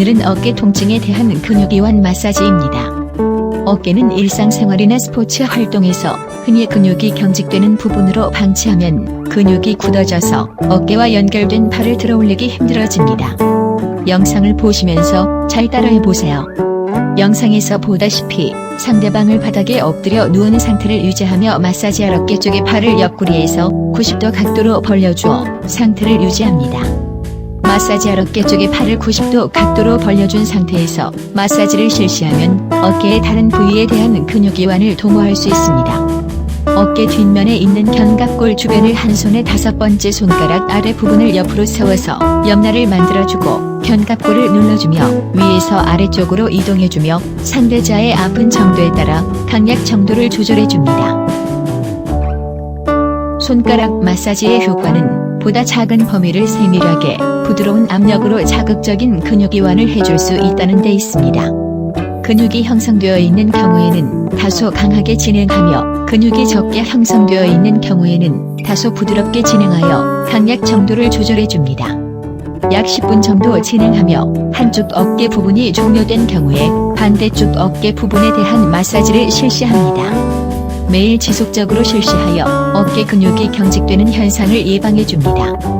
오늘은 어깨 통증에 대한 근육이완 마사지입니다. 어깨는 일상생활이나 스포츠 활동에서 흔히 근육이 경직되는 부분으로 방치하면 근육이 굳어져서 어깨와 연결된 팔을 들어올리기 힘들어집니다. 영상을 보시면서 잘 따라해 보세요. 영상에서 보다시피 상대방을 바닥에 엎드려 누운 상태를 유지하며 마사지할 어깨 쪽의 팔을 옆구리에서 90도 각도로 벌려주어 상태를 유지합니다. 마사지할 어깨 쪽의 팔을 90도 각도로 벌려준 상태에서 마사지를 실시하면 어깨의 다른 부위에 대한 근육 이완을 도모할 수 있습니다. 어깨 뒷면에 있는 견갑골 주변을 한 손에 다섯 번째 손가락 아래 부분을 옆으로 세워서 옆날을 만들어주고 견갑골을 눌러주며 위에서 아래쪽으로 이동해주며 상대자의 아픈 정도에 따라 강약 정도를 조절해줍니다. 손가락 마사지의 효과는 보다 작은 범위를 세밀하게 부드러운 압력으로 자극적인 근육 이완을 해줄 수 있다는 데 있습니다. 근육이 형성되어 있는 경우에는 다소 강하게 진행하며 근육이 적게 형성되어 있는 경우에는 다소 부드럽게 진행하여 강약 정도를 조절해 줍니다. 약 10분 정도 진행하며 한쪽 어깨 부분이 종료된 경우에 반대쪽 어깨 부분에 대한 마사지를 실시합니다. 매일 지속적으로 실시하여 어깨 근육이 경직되는 현상을 예방해 줍니다.